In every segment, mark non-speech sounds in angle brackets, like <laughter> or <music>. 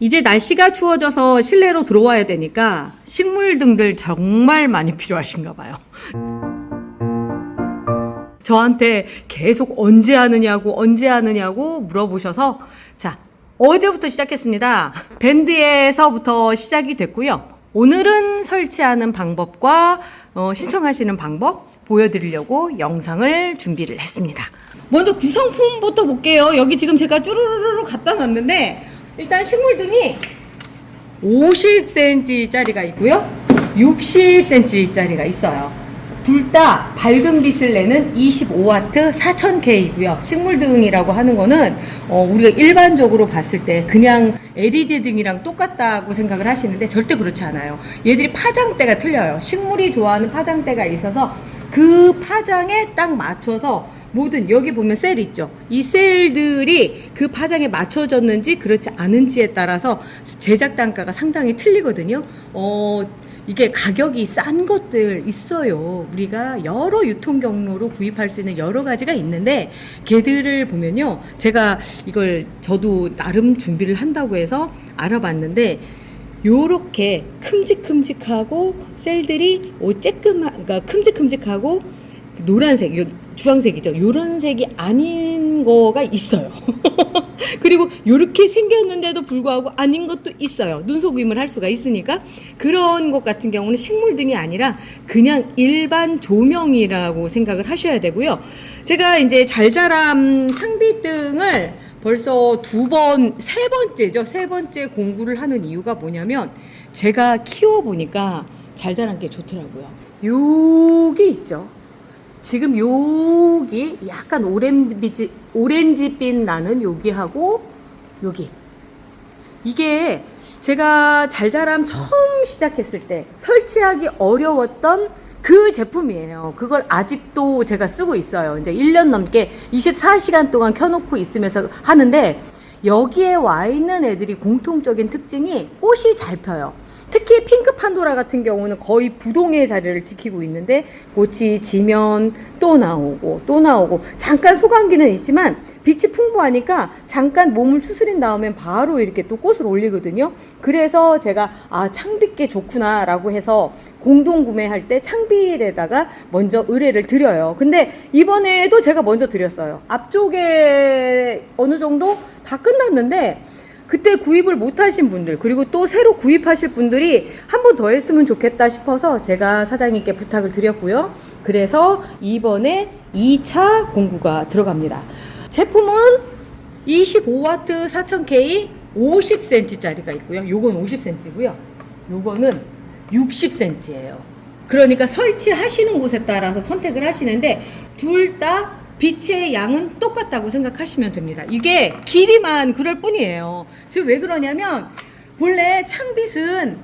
이제 날씨가 추워져서 실내로 들어와야 되니까 식물 등들 정말 많이 필요하신가 봐요. 저한테 계속 언제 하느냐고 언제 하느냐고 물어보셔서 자 어제부터 시작했습니다. 밴드에서부터 시작이 됐고요. 오늘은 설치하는 방법과 어, 신청하시는 방법 보여드리려고 영상을 준비를 했습니다. 먼저 구성품부터 볼게요. 여기 지금 제가 쭈루루루 갖다 놨는데 일단 식물 등이 50cm짜리가 있고요. 60cm짜리가 있어요. 둘 다 밝은 빛을 내는 25W 4000K이고요. 식물 등이라고 하는 거는 어, 우리가 일반적으로 봤을 때 그냥 LED 등이랑 똑같다고 생각을 하시는데 절대 그렇지 않아요. 얘들이 파장대가 틀려요. 식물이 좋아하는 파장대가 있어서 그 파장에 딱 맞춰서 모든 여기 보면 셀 있죠. 이 셀들이 그 파장에 맞춰졌는지 그렇지 않은지에 따라서 제작 단가가 상당히 틀리거든요. 어, 이게 가격이 싼 것들 있어요. 우리가 여러 유통 경로로 구입할 수 있는 여러 가지가 있는데 걔들을 보면요. 제가 이걸 저도 나름 준비를 한다고 해서 알아봤는데 요렇게 큼직큼직하고 셀들이 오 쬐끔한 그러니까 큼직큼직하고 노란색, 여기 주황색이죠. 요런 색이 아닌 거가 있어요. <laughs> 그리고 요렇게 생겼는데도 불구하고 아닌 것도 있어요. 눈속임을 할 수가 있으니까 그런 것 같은 경우는 식물 등이 아니라 그냥 일반 조명이라고 생각을 하셔야 되고요. 제가 이제 잘자람 창비 등을 벌써 두 번, 세 번째죠. 세 번째 공부를 하는 이유가 뭐냐면 제가 키워보니까 잘 자란 게 좋더라고요. 요게 있죠. 지금 여기 약간 오렌지빛, 오렌지빛 나는 여기하고 여기. 이게 제가 잘자람 처음 시작했을 때 설치하기 어려웠던 그 제품이에요. 그걸 아직도 제가 쓰고 있어요. 이제 1년 넘게 24시간 동안 켜놓고 있으면서 하는데 여기에 와 있는 애들이 공통적인 특징이 꽃이 잘 펴요. 특히 핑크 판도라 같은 경우는 거의 부동의 자리를 지키고 있는데 꽃이 지면 또 나오고 또 나오고 잠깐 소감기는 있지만 빛이 풍부하니까 잠깐 몸을 추스린 다음엔 바로 이렇게 또 꽃을 올리거든요. 그래서 제가 아 창빛계 좋구나라고 해서 공동 구매할 때 창빛에다가 먼저 의뢰를 드려요. 근데 이번에도 제가 먼저 드렸어요. 앞쪽에 어느 정도 다 끝났는데 그때 구입을 못 하신 분들 그리고 또 새로 구입하실 분들이 한 번 더 했으면 좋겠다 싶어서 제가 사장님께 부탁을 드렸고요. 그래서 이번에 2차 공구가 들어갑니다. 제품은 25W 4000K 50cm짜리가 있고요. 요건 50cm고요. 요거는 60cm예요. 그러니까 설치하시는 곳에 따라서 선택을 하시는데 둘 다 빛의 양은 똑같다고 생각하시면 됩니다. 이게 길이만 그럴 뿐이에요. 지금 왜 그러냐면 본래 창빛은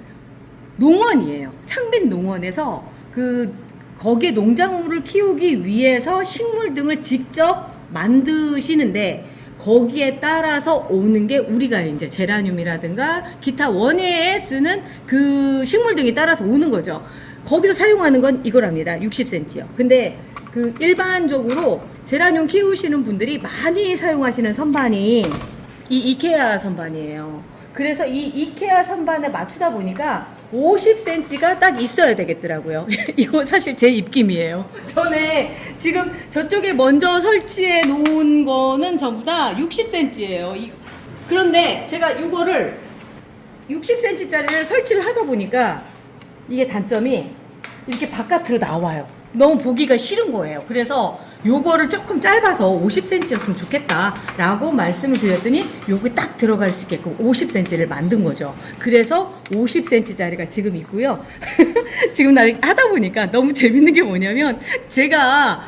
농원이에요. 창빛 농원에서 그 거기에 농작물을 키우기 위해서 식물 등을 직접 만드시는데 거기에 따라서 오는 게 우리가 이제 제라늄이라든가 기타 원예에 쓰는 그 식물 등이 따라서 오는 거죠. 거기서 사용하는 건 이거랍니다. 60cm요. 근데 그 일반적으로 제라늄 키우시는 분들이 많이 사용하시는 선반이 이 이케아 선반이에요. 그래서 이 이케아 선반에 맞추다 보니까 50cm가 딱 있어야 되겠더라고요. <laughs> 이거 사실 제 입김이에요. 전에 지금 저쪽에 먼저 설치해 놓은 거는 전부 다 60cm예요. 그런데 제가 이거를 60cm짜리를 설치를 하다 보니까 이게 단점이 이렇게 바깥으로 나와요. 너무 보기가 싫은 거예요. 그래서 요거를 조금 짧아서 50cm였으면 좋겠다라고 말씀을 드렸더니 요게 딱 들어갈 수 있게끔 50cm를 만든 거죠. 그래서 50cm짜리가 지금 있고요. <laughs> 지금 나 하다 보니까 너무 재밌는 게 뭐냐면 제가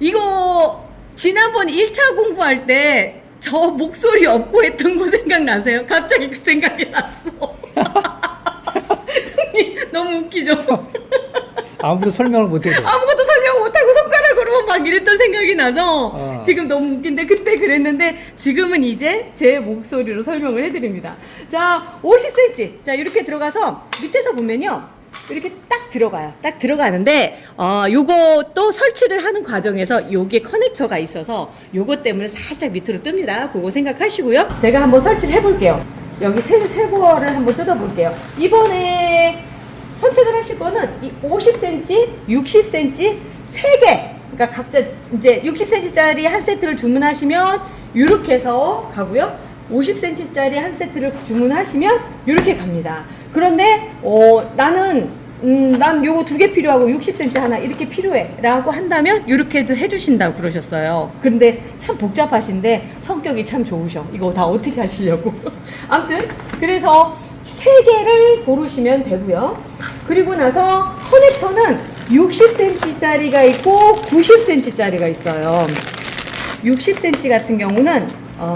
이거 지난번 1차 공부할 때 저 목소리 없고 했던 거 생각나세요? 갑자기 그 생각이 났어. <laughs> 너무 웃기죠? 아무도 설명을 못해줘. 아무것도 설명 못하고 손가락으로 막 이랬던 생각이 나서 어. 지금 너무 웃긴데 그때 그랬는데 지금은 이제 제 목소리로 설명을 해드립니다. 자, 50cm. 자, 이렇게 들어가서 밑에서 보면요. 이렇게 딱 들어가요. 딱 들어가는데 어또 설치를 하는 과정에서 요게 커넥터가 있어서 요거 때문에 살짝 밑으로 뜹니다. 그거 생각하시고요. 제가 한번 설치를 해볼게요. 여기 새, 새 거를 한번 뜯어볼게요. 이번에 선택을 하실 거는 이 50cm, 60cm 세 개. 그러니까 각자 이제 60cm짜리 한 세트를 주문하시면 이렇게 해서 가고요. 50cm짜리 한 세트를 주문하시면 이렇게 갑니다. 그런데 어, 나는 음, 난 요거 두 개 필요하고 60cm 하나 이렇게 필요해 라고 한다면 이렇게도 해주신다고 그러셨어요. 근데 참 복잡하신데 성격이 참 좋으셔. 이거 다 어떻게 하시려고. <laughs> 아무튼 그래서 세 개를 고르시면 되고요. 그리고 나서 커넥터는 60cm짜리가 있고 90cm짜리가 있어요. 60cm 같은 경우는 어,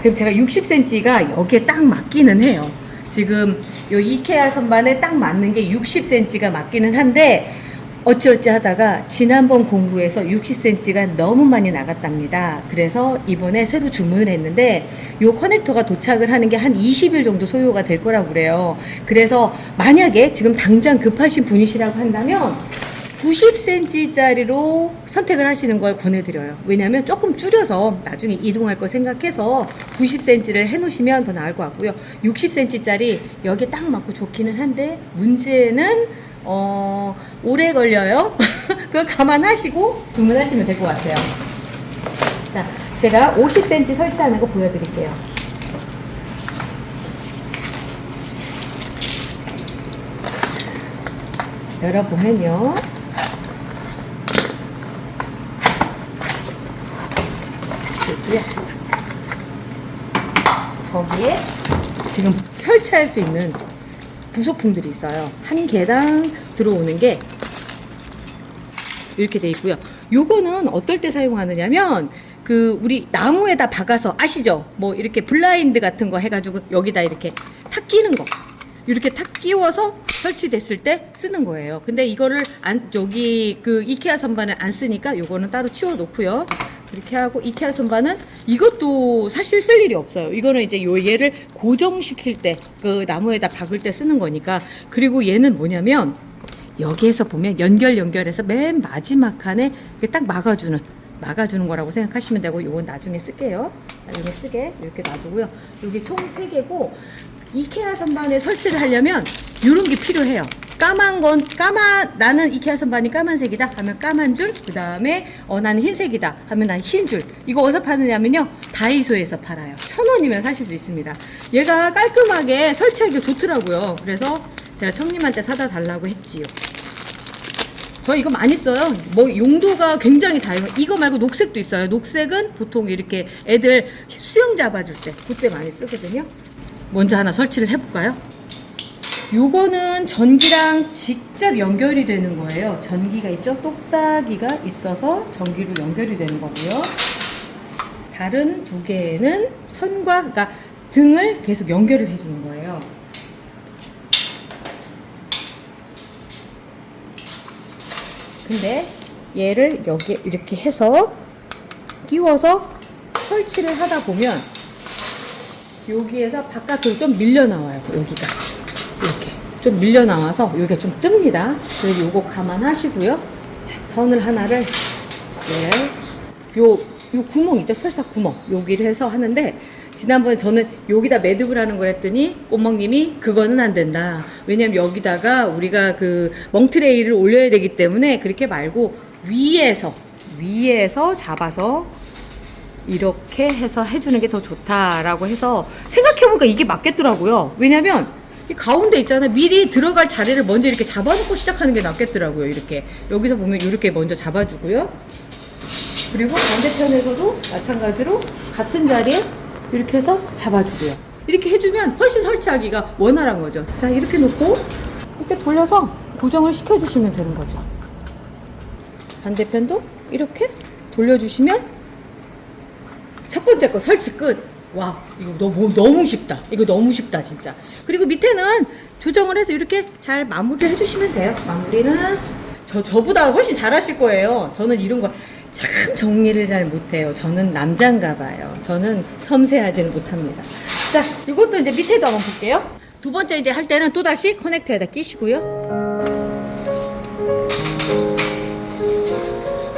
지금 제가 60cm가 여기에 딱 맞기는 해요. 지금 요 이케아 선반에 딱 맞는 게 60cm가 맞기는 한데 어찌어찌 하다가 지난번 공부에서 60cm가 너무 많이 나갔답니다. 그래서 이번에 새로 주문을 했는데 요 커넥터가 도착을 하는 게 한 20일 정도 소요가 될 거라고 그래요. 그래서 만약에 지금 당장 급하신 분이시라고 한다면 90cm짜리로 선택을 하시는 걸 권해드려요. 왜냐하면 조금 줄여서 나중에 이동할 거 생각해서 90cm를 해놓으시면 더 나을 것 같고요. 60cm짜리 여기에 딱 맞고 좋기는 한데 문제는 어 오래 걸려요. <laughs> 그거 감안하시고 주문하시면 될 것 같아요. 자, 제가 50cm 설치하는 거 보여드릴게요. 열어보면요. 거기에 지금 설치할 수 있는 부속품들이 있어요. 한 개당 들어오는 게 이렇게 돼 있고요. 요거는 어떨 때 사용하느냐면 그 우리 나무에다 박아서 아시죠? 뭐 이렇게 블라인드 같은 거 해가지고 여기다 이렇게 탁 끼는 거. 이렇게 탁 끼워서 설치됐을 때 쓰는 거예요. 근데 이거를 안 저기 그 이케아 선반을 안 쓰니까 요거는 따로 치워 놓고요. 이렇게 하고 이케아 선반은 이것도 사실 쓸 일이 없어요. 이거는 이제 요 얘를 고정시킬 때 그 나무에다 박을 때 쓰는 거니까. 그리고 얘는 뭐냐면 여기에서 보면 연결 연결해서 맨 마지막 칸에 딱 막아주는 막아주는 거라고 생각하시면 되고 요건 나중에 쓸게요. 나중에 쓰게 이렇게 놔두고요. 여기 총 세개고 이케아 선반에 설치를 하려면 이런 게 필요해요. 까만 건 까만 나는 이케아 선반이 까만색이다 하면 까만 줄, 그 다음에 어 나는 흰색이다 하면 난 흰 줄. 이거 어디서 파느냐면요 다이소에서 팔아요. 천 원이면 사실 수 있습니다. 얘가 깔끔하게 설치하기 좋더라고요. 그래서 제가 청님한테 사다 달라고 했지요. 저 이거 많이 써요. 뭐 용도가 굉장히 다양해. 이거 말고 녹색도 있어요. 녹색은 보통 이렇게 애들 수영 잡아줄 때 그때 많이 쓰거든요. 먼저 하나 설치를 해볼까요? 요거는 전기랑 직접 연결이 되는 거예요. 전기가 있죠? 똑딱이가 있어서 전기로 연결이 되는 거고요. 다른 두 개는 선과, 그러니까 등을 계속 연결을 해주는 거예요. 근데 얘를 여기에 이렇게 해서 끼워서 설치를 하다 보면 여기에서 바깥으로 좀 밀려 나와요. 여기가 좀 밀려 나와서 여기가 좀 뜹니다. 그래서 요거 감안하시고요. 자, 선을 하나를 네. 요, 요 구멍 있죠? 설사 구멍. 여기를 해서 하는데 지난번에 저는 여기다 매듭을 하는 걸 했더니 꼬멍님이 그거는 안 된다. 왜냐면 여기다가 우리가 그 멍트레이를 올려야 되기 때문에 그렇게 말고 위에서 위에서 잡아서 이렇게 해서 해주는 게 더 좋다라고 해서 생각해보니까 이게 맞겠더라고요. 왜냐면 이 가운데 있잖아. 미리 들어갈 자리를 먼저 이렇게 잡아놓고 시작하는 게 낫겠더라고요. 이렇게. 여기서 보면 이렇게 먼저 잡아주고요. 그리고 반대편에서도 마찬가지로 같은 자리에 이렇게 해서 잡아주고요. 이렇게 해주면 훨씬 설치하기가 원활한 거죠. 자, 이렇게 놓고 이렇게 돌려서 고정을 시켜주시면 되는 거죠. 반대편도 이렇게 돌려주시면 첫 번째 거 설치 끝. 와, 이거 너무, 너무 쉽다. 이거 너무 쉽다, 진짜. 그리고 밑에는 조정을 해서 이렇게 잘 마무리를 해주시면 돼요. 마무리는 저, 저보다 훨씬 잘하실 거예요. 저는 이런 거 참 정리를 잘 못해요. 저는 남잔가 봐요. 저는 섬세하지는 못합니다. 자, 이것도 이제 밑에도 한번 볼게요. 두 번째 이제 할 때는 또 다시 커넥터에다 끼시고요.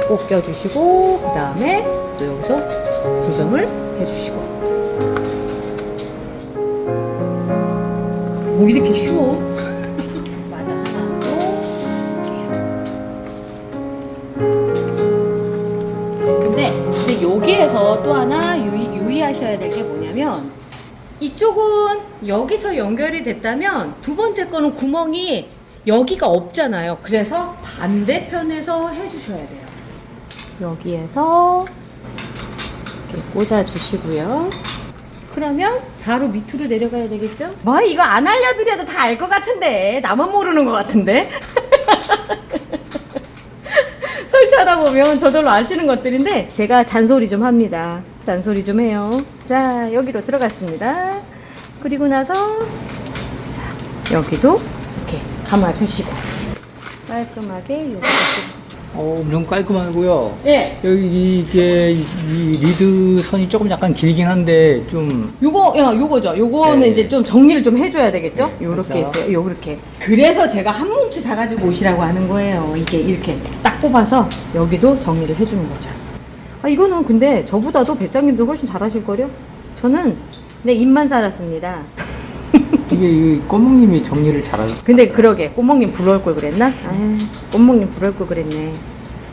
꼭 껴주시고, 그 다음에 또 여기서 고정을 해주시고. 뭐 이렇게 쉬워? 맞아 하나 또 근데 근데 여기에서 또 하나 유의, 유의하셔야 될 게 뭐냐면 이쪽은 여기서 연결이 됐다면 두 번째 거는 구멍이 여기가 없잖아요. 그래서 반대편에서 해주셔야 돼요. 여기에서 이렇게 꽂아주시고요. 그러면 바로 밑으로 내려가야 되겠죠? 뭐 이거 안 알려드려도 다 알 것 같은데 나만 모르는 것 같은데 <laughs> 설치하다 보면 저절로 아시는 것들인데 제가 잔소리 좀 합니다. 잔소리 좀 해요. 자 여기로 들어갔습니다. 그리고 나서 자 여기도 이렇게 감아주시고 깔끔하게 여기 어, 엄청 깔끔하고요. 예 여기 이게 이, 이 리드 선이 조금 약간 길긴 한데 좀 요거 야 요거죠. 요거는 네. 이제 좀 정리를 좀 해줘야 되겠죠. 네, 요렇게 그렇죠. 있어요. 요렇게. 그래서 제가 한 뭉치 사가지고 오시라고 하는 거예요. 이게 이렇게 딱 뽑아서 여기도 정리를 해주는 거죠. 아 이거는 근데 저보다도 배짱님도 훨씬 잘하실 거요. 저는 내 입만 살았습니다. <laughs> 이게 이 꼬몽님이 정리를 잘하죠. 근데 그러게 꼬몽님 부러울 걸 그랬나? 아 꼬몽님 부러울 걸 그랬네.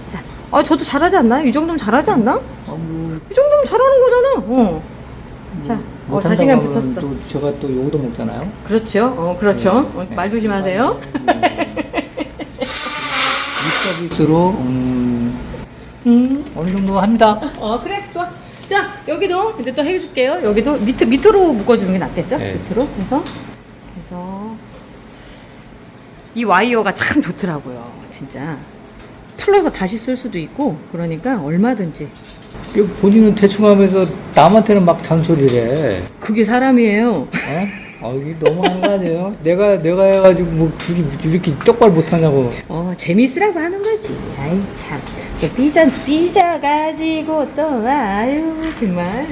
자, 아 저도 잘하지 않나요? 이 정도면 잘하지 않나? 어, 뭐, 이 정도면 잘하는 거잖아. 어. 자, 어, 못한다고 자신감 하면 붙었어. 또 제가 또 요거도 먹잖아요. 그렇죠. 어, 그렇죠. 어, 네. 말 조심하세요. 이 서비스로 음, 음. 어느 정도 합니다. 어, 그래, 좋아. 자, 여기도 이제 또 해줄게요. 여기도 밑, 밑으로 묶어주는 게 낫겠죠? 네. 밑으로 해서. 그래서. 이 와이어가 참 좋더라고요. 진짜. 풀러서 다시 쓸 수도 있고, 그러니까 얼마든지. 본인은 대충 하면서 남한테는 막 잔소리를 해. 그게 사람이에요. 어? 아, 이게 너무한 거 아니에요? 내가, 내가 해가지고 뭐 그게 이렇게 똑바로 못하냐고. 어, 재밌으라고 하는 거지. 아이, 참. 또 삐져, 삐져가지고 또, 아유, 정말.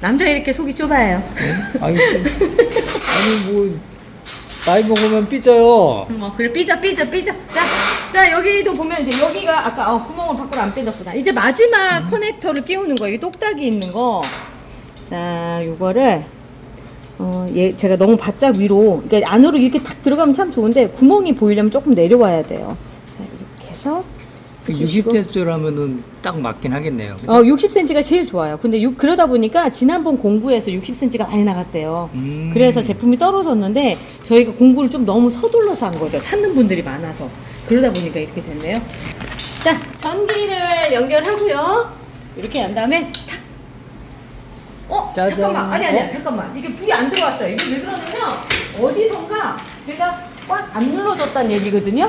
남자 이렇게 속이 좁아요. 아니, 아니 뭐 나이 먹으면 삐져요. 어, 그래 삐져 삐져 삐져 자, 자 여기도 보면 이제 여기가 아까 어, 구멍을 밖으로 안 빼졌구나 이제 마지막 커넥터를 끼우는 거예요 이 똑딱이 있는 거 자 요거를 어, 얘 제가 너무 바짝 위로 이게 안으로 이렇게 딱 들어가면 참 좋은데 구멍이 보이려면 조금 내려와야 돼요 자 이렇게 해서 그 주시고. 60대쯤라면은 딱 맞긴 하겠네요. 어 60cm가 제일 좋아요 근데 유- 그러다 보니까 지난번 공부에서 60cm가 많이 나갔대요 음. 그래서 제품이 떨어졌는데 저희가 공부를 좀 너무 서둘러서 한 거죠. 찾는 분들이 많아서. 그러다 보니까 이렇게 됐네요. 자, 전기를 연결하고요. 이렇게 한 다음에 탁. 어, 짜잔. 잠깐만. 아니 아니야. 어? 잠깐만. 이게 불이 안 들어왔어요. 이게 왜 그러냐면 어디선가 제가 꽉 안 눌러졌다는 얘기거든요.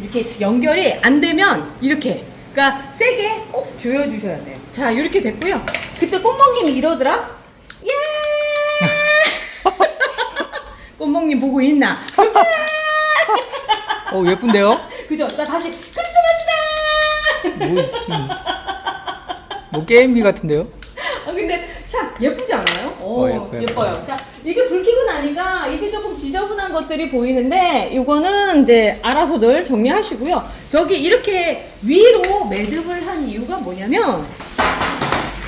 이렇게 연결이 안 되면 이렇게 그러니까 세게 꼭 조여 주셔야 돼요. 자 이렇게 됐고요. 그때 꽃멍님이 이러더라. 예. <laughs> <laughs> 꽃멍님 보고 있나? 어 예쁜데요? <laughs> 그죠? 나 다시 크리스마스다. 뭐 지금 뭐 게임기 같은데요? 아 근데 참 예쁘지 않아요? 오, 어, 예뻐요. 예뻐요. 자 이게 불 켜고 나니까 이제 조금 지저분한 것들이 보이는데 이거는 이제 알아서들 정리하시고요. 저기 이렇게 위로 매듭을 한 이유가 뭐냐면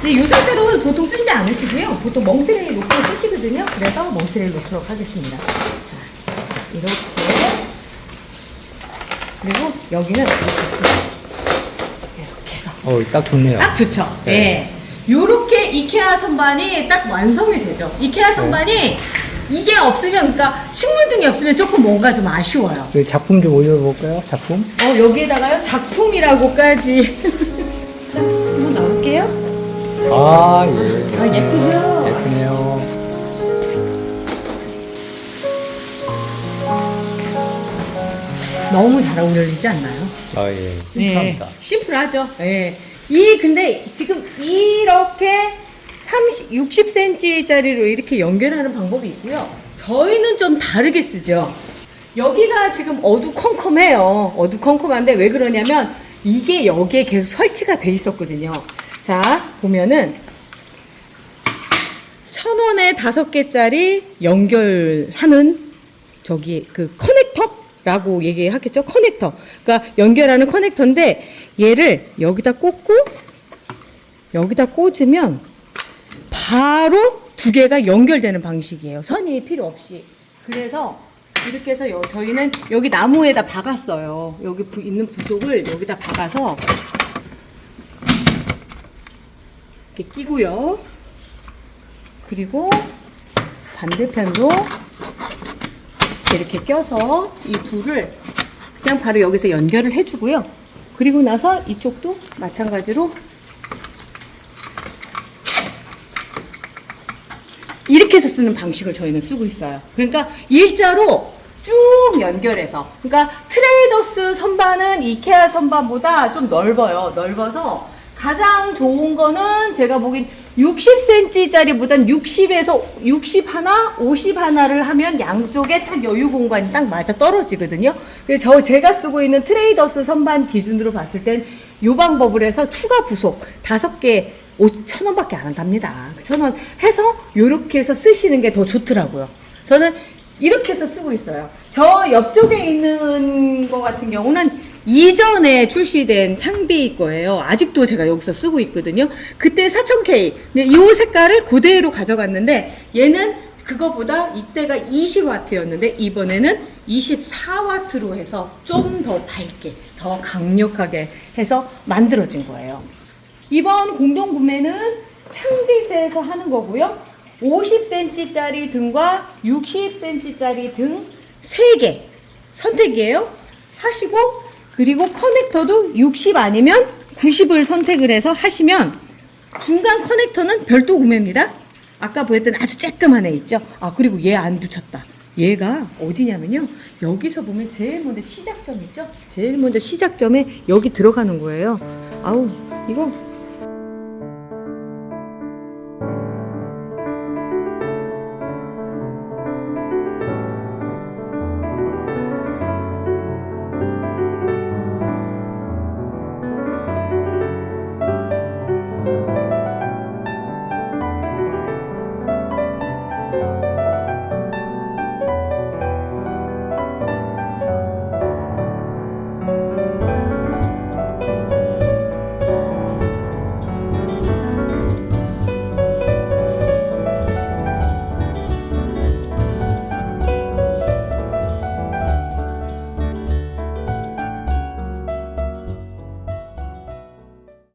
근데 이 상태로 보통 쓰지 않으시고요. 보통 멍트레이 놓고 쓰시거든요. 그래서 멍트레이 놓도록 하겠습니다. 자 이렇게 그리고 여기는 이렇게 이렇게 해서 어 딱 좋네요. 딱 좋죠. 네. 예. 요렇게 이케아 선반이 딱 완성이 되죠. 이케아 선반이 이게 없으면, 그러니까 식물등이 없으면 조금 뭔가 좀 아쉬워요. 저희 작품 좀 올려볼까요? 작품? 어, 여기에다가요, 작품이라고까지. 자, 한번 나올게요. 아 예. 아, 예쁘죠? 너무 잘 어울리지 않나요? 아 예. 심플합니다. 네, 심플하죠. 예. 이 근데 지금 이렇게 30, 60cm짜리로 이렇게 연결하는 방법이 있고요. 저희는 좀 다르게 쓰죠. 여기가 지금 어두컴컴해요. 어두컴컴한데 왜 그러냐면 이게 여기에 계속 설치가 돼 있었거든요. 자, 보면은 천 원에 다섯 개짜리 연결하는 저기 그 커넥터 라고 얘기하겠죠. 커넥터. 그러니까 연결하는 커넥터인데 얘를 여기다 꽂고 여기다 꽂으면 바로 두 개가 연결되는 방식이에요. 선이 필요 없이. 그래서 이렇게 해서 여- 저희는 여기 나무에다 박았어요. 여기 부- 있는 부속을 여기다 박아서 이렇게 끼고요. 그리고 반대편도 이렇게 껴서 이 둘을 그냥 바로 여기서 연결을 해주고요. 그리고 나서 이쪽도 마찬가지로 이렇게 해서 쓰는 방식을 저희는 쓰고 있어요. 그러니까 일자로 쭉 연결해서. 그러니까 트레이더스 선반은 이케아 선반보다 좀 넓어요. 넓어서 가장 좋은 거는 제가 보기엔 60cm짜리보단 60에서 60 하나, 50 하나를 하면 양쪽에 딱 여유 공간이 딱 맞아 떨어지거든요. 그래서 저 제가 쓰고 있는 트레이더스 선반 기준으로 봤을 땐이 방법을 해서 추가 부속 다섯 개 5천 원밖에 안 한답니다. 천원 해서 이렇게 해서 쓰시는 게 더 좋더라고요. 저는 이렇게 해서 쓰고 있어요. 저 옆쪽에 있는 거 같은 경우는 이전에 출시된 창비 거예요. 아직도 제가 여기서 쓰고 있거든요. 그때 4000K. 근데 이 색깔을 그대로 가져갔는데 얘는 그거보다 이때가 20와트였는데 이번에는 24와트로 해서 좀 더 밝게, 더 강력하게 해서 만들어진 거예요. 이번 공동 구매는 창빛에서 하는 거고요. 50cm짜리 등과 60cm짜리 등 3개 선택이에요. 하시고 그리고 커넥터도 60 아니면 90을 선택을 해서 하시면 중간 커넥터는 별도 구매입니다. 아까 보였던 아주 쬐끄만 애 있죠? 아 그리고 얘 안 붙였다. 얘가 어디냐면요. 여기서 보면 제일 먼저 시작점 있죠? 제일 먼저 시작점에 여기 들어가는 거예요. 아우 이거